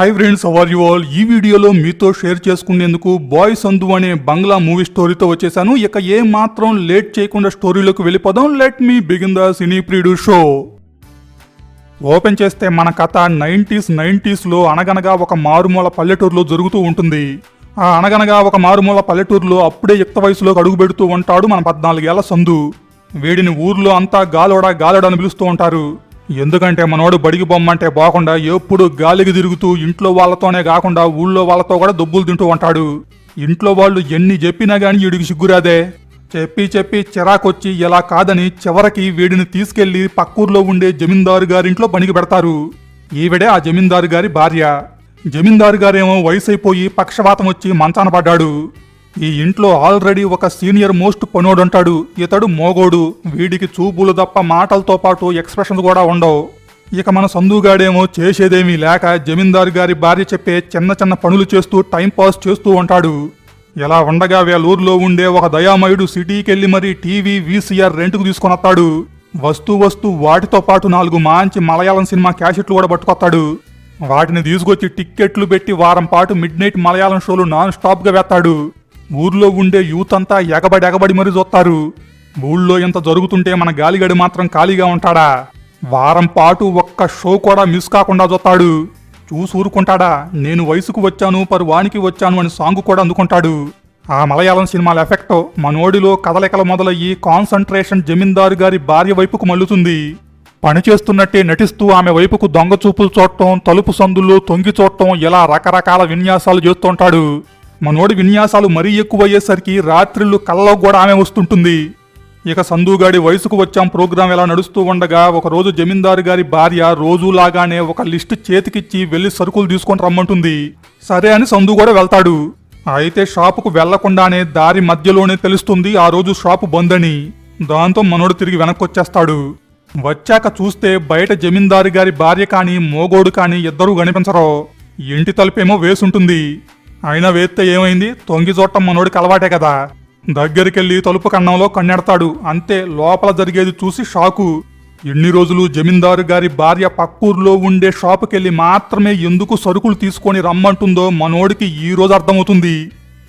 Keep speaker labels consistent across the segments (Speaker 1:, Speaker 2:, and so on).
Speaker 1: Hi friends how are you all ఈ వీడియోలో మీతో షేర్ చేసుకునేందుకు బాయ్ సంధు అనే బంగ్లా మూవీ స్టోరీతో వచ్చేసాను. ఇక ఏ మాత్రం లేట్ చేయకుండా స్టోరీలోకి వెళ్ళిపోదాం. లెట్ మీ బిగిన్ ద సినీ ప్రీడు షో ఓపెన్ చేస్తే మన కథ నైంటీస్ నైంటీస్లో అనగనగా ఒక మారుమూల పల్లెటూరులో జరుగుతూ ఉంటుంది. ఆ అనగనగా ఒక మారుమూల పల్లెటూరులో అప్పుడే యుక్త వయసులోకి అడుగు పెడుతూ ఉంటాడు మన పద్నాలుగేళ్ళ సందు. వీడిని ఊర్లో అంతా గాలోడా గాలోడా అని పిలుస్తూ ఉంటారు. ఎందుకంటే మనోడు బడికి బొమ్మంటే పోకుండా ఎప్పుడు గాలికి తిరుగుతూ ఇంట్లో వాళ్ళతోనే కాకుండా ఊళ్ళో వాళ్ళతో కూడా దుబ్బులు తింటూ ఉంటాడు. ఇంట్లో వాళ్ళు ఎన్ని చెప్పినా గాని వీడికి సిగ్గురాదే. చెప్పి చెప్పి చిరాకొచ్చి ఇలా కాదని చివరికి వీడిని తీసుకెళ్ళి పక్కూర్లో ఉండే జమీందారు గారింట్లో పనికి పెడతారు. ఈవిడే ఆ జమీందారు గారి భార్య. జమీందారు గారేమో వయసు అయిపోయి పక్షవాతం వచ్చి మంచాన పడ్డాడు. ఈ ఇంట్లో ఆల్రెడీ ఒక సీనియర్ మోస్ట్ పనోడుంటాడు. ఇతడు మోగోడు. వీడికి చూపులు తప్ప మాటలతో పాటు ఎక్స్ప్రెషన్స్ కూడా ఉండవు. ఇక మన సందుగాడేమో చేసేదేమీ లేక జమీందారు గారి భార్య చెప్పే చిన్న చిన్న పనులు చేస్తూ టైంపాస్ చేస్తూ ఉంటాడు. ఇలా ఉండగా వేలూరులో ఉండే ఒక దయామయుడు సిటీకెళ్ళి మరీ టీవీ వీసీఆర్ రెంట్కు తీసుకొని వస్తాడు వస్తూ వస్తూ వాటితో పాటు నాలుగు మంచి మలయాళం సినిమా క్యాసెట్లు కూడా పట్టుకొస్తాడు వాటిని తీసుకొచ్చి టిక్కెట్లు పెట్టి వారం పాటు మిడ్ నైట్ మలయాళం షోలు నాన్ స్టాప్గా వేస్తాడు ఊర్లో ఉండే యూత్ అంతా ఎగబడి ఎగబడి మరీ చూస్తారు. ఊళ్ళో ఇంత జరుగుతుంటే మన గాలిగడి మాత్రం ఖాళీగా ఉంటాడా? వారం పాటు ఒక్క షో కూడా మిస్ కాకుండా చూస్తాడు. చూసి ఊరుకుంటాడా? నేను వయసుకు వచ్చాను పరువానికి వచ్చాను అని సాంగ్ కూడా అందుకుంటాడు. ఆ మలయాళం సినిమాల ఎఫెక్ట్ మనోడిలో కదలికల మొదలయ్యి కాన్సంట్రేషన్ జమీందారు గారి భార్య వైపుకు మల్లుతుంది పని చేస్తున్నట్టే నటిస్తూ ఆమె వైపుకు దొంగ చూపులు చూడటం తలుపు సందుల్లో తొంగి చూడటం ఇలా రకరకాల విన్యాసాలు చేస్తుంటాడు. మనోడి విన్యాసాలు మరీ ఎక్కువయ్యేసరికి రాత్రిళ్ళు కళ్ళలో కూడా ఆమె వస్తుంటుంది. ఇక సందుగాడి వయసుకు వచ్చాం ప్రోగ్రాం ఎలా నడుస్తూ ఉండగా ఒకరోజు జమీందారు గారి భార్య రోజులాగానే ఒక లిస్టు చేతికిచ్చి వెళ్ళి సరుకులు తీసుకొని రమ్మంటుంది. సరే అని సందు కూడా వెళ్తాడు. అయితే షాపుకు వెళ్ళకుండానే దారి మధ్యలోనే తెలుస్తుంది ఆ రోజు షాపు బంద్ అని దాంతో మనోడు తిరిగి వెనక్కొచ్చేస్తాడు. వచ్చాక చూస్తే బయట జమీందారు గారి భార్య కాని మోగోడు కాని ఇద్దరూ కనిపించరు. ఇంటి తలుపేమో వేసుంటుంది. అయినా వేస్తే ఏమైంది? తొంగి చూడటం మనోడికి అలవాటే కదా. దగ్గరికెళ్ళి తలుపు కన్నంలో కన్నెడతాడు. అంతే లోపల జరిగేది చూసి షాకు. ఎన్ని రోజులు జమీందారు గారి భార్య పక్కూర్లో ఉండే షాపుకెళ్ళి మాత్రమే ఎందుకు సరుకులు తీసుకొని రమ్మంటుందో మనోడికి ఈ రోజు అర్థమవుతుంది.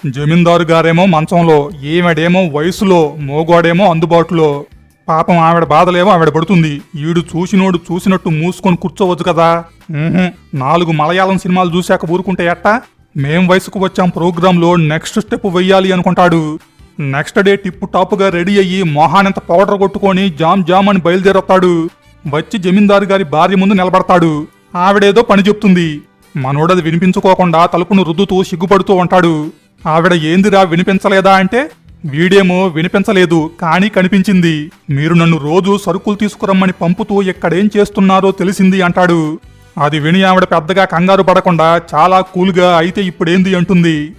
Speaker 1: జమీందారు గారేమో మంచంలో ఈమెడేమో వయసులో మోగోడేమో అందుబాటులో. పాపం ఆవిడ బాధలేమో ఆవిడ పడుతుంది. ఈడు చూసినోడు చూసినట్టు మూసుకొని కూర్చోవచ్చు కదా. నాలుగు మలయాళం సినిమాలు చూశాక ఊరుకుంటే ఎట్టా? మేం వయసుకు వచ్చాం ప్రోగ్రాంలో నెక్స్ట్ స్టెప్ వెయ్యాలి అనుకుంటాడు. నెక్స్ట్ డే టిప్పు టాప్గా రెడీ అయ్యి మొహానంత పౌడర్ కొట్టుకొని జామ్ జామ్ అని బయలుదేరొస్తాడు. వచ్చి జమీందారు గారి భార్య ముందు నిలబడతాడు. ఆవిడేదో పని చెప్తుంది. మనోడది వినిపించుకోకుండా తలుపును రుద్దుతూ సిగ్గుపడుతూ ఉంటాడు. ఆవిడ ఏందిరా వినిపించలేదా అంటే వీడేమో వినిపించలేదు కానీ కనిపించింది. మీరు నన్ను రోజు సరుకులు తీసుకురమ్మని పంపుతూ ఇక్కడేం చేస్తున్నారో తెలిసింది అంటాడు. అది విని ఆవిడ పెద్దగా కంగారు పడకుండా చాలా కూల్గా అయితే ఇప్పుడేంది అంటుంది.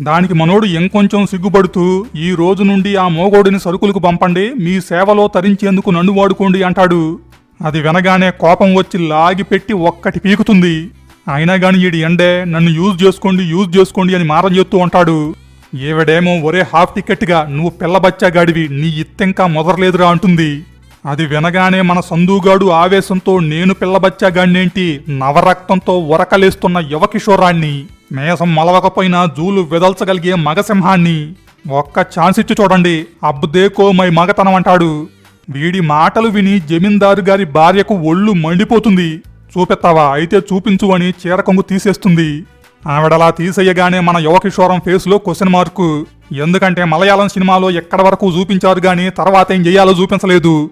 Speaker 1: దానికి మనోడు ఇంకొంచెం సిగ్గుపడుతూ ఈ రోజు నుండి ఆ మోగోడిని సరుకులకు పంపండి మీ సేవలో తరించేందుకు నన్ను వాడుకోండి అంటాడు. అది వినగానే కోపం వచ్చి లాగిపెట్టి ఒక్కటి పీకుతుంది. అయినా గాని ఈడి ఎండే నన్ను యూజ్ చేసుకోండి యూజ్ చేసుకోండి అని మారం చేస్తూ ఉంటాడు. ఈవిడేమో ఒరే హాఫ్ టికెట్గా నువ్వు పిల్లబచ్చాగాడివి నీ ఇత్తెంకా మొదరలేదురా అంటుంది. అది వినగానే మన సందుగాడు ఆవేశంతో నేను పిల్లబచ్చాగాణ్ణేంటి నవరక్తంతో ఉరకలేస్తున్న యువకిషోరాణ్ణి. మేసం మలవకపోయినా జూలు వెదల్చగలిగే మగసింహాన్ని. ఒక్క ఛాన్స్ ఇచ్చి చూడండి అబ్బుదేకో మై మగతనం అంటాడు వీడి మాటలు విని జమీందారు గారి భార్యకు ఒళ్ళు మండిపోతుంది. చూపెత్తావా? అయితే చూపించు అని చీరకొంగు తీసేస్తుంది. ఆవిడలా తీసేయగానే మన యువకిషోరం ఫేస్లో క్వశ్చన్ మార్కు. ఎందుకంటే మలయాళం సినిమాలో ఎక్కడి వరకు చూపించారు కానీ తర్వాత ఏం చేయాలో చూపించలేదు.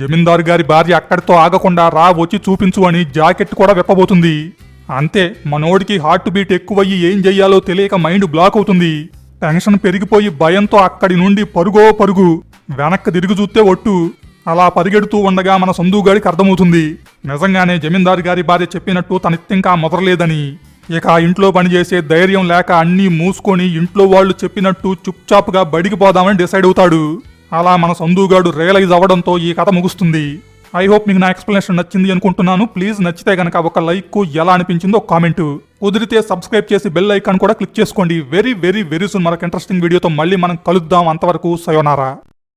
Speaker 1: జమీందారు గారి భార్య అక్కడితో ఆగకుండా రా వచ్చి చూపించు అని జాకెట్ కూడా విప్పబోతుంది. అంతే మనోడికి హార్ట్ బీట్ ఎక్కువయ్యి ఏం చెయ్యాలో తెలియక మైండ్ బ్లాక్ అవుతుంది. టెన్షన్ పెరిగిపోయి భయంతో అక్కడి నుండి పరుగో పరుగు వెనక్కి తిరిగి చూస్తే ఒట్టు. అలా పరిగెడుతూ ఉండగా మన సందుగాడికి అర్థమవుతుంది. నిజంగానే జమీందారు గారి భార్య చెప్పినట్టు తనిత్తింకా మొదలలేదని ఇక ఇంట్లో పనిచేసే ధైర్యం లేక అన్నీ మూసుకొని ఇంట్లో వాళ్ళు చెప్పినట్టు చుప్చాప్గా బడికి పోదామని డిసైడ్ అవుతాడు. అలా మన సందుగాడు రియలైజ్ అవ్వడంతో ఈ కథ ముగుస్తుంది. ఐ హోప్ మీకు నా ఎక్స్ప్లెనేషన్ నచ్చింది అనుకుంటున్నాను. ప్లీజ్ నచ్చితే గనక ఒక లైక్ ఎలా అనిపించిందో ఒక కామెంట్ కుదిరితే సబ్స్క్రైబ్ చేసి బెల్ ఐకాన్ కూడా క్లిక్ చేసుకోండి. వెరీ వెరీ వెరీ సూన్ మనకు ఇంట్రెస్టింగ్ వీడియోతో మళ్ళీ మనం కలుద్దాం. అంతవరకు సయోనారా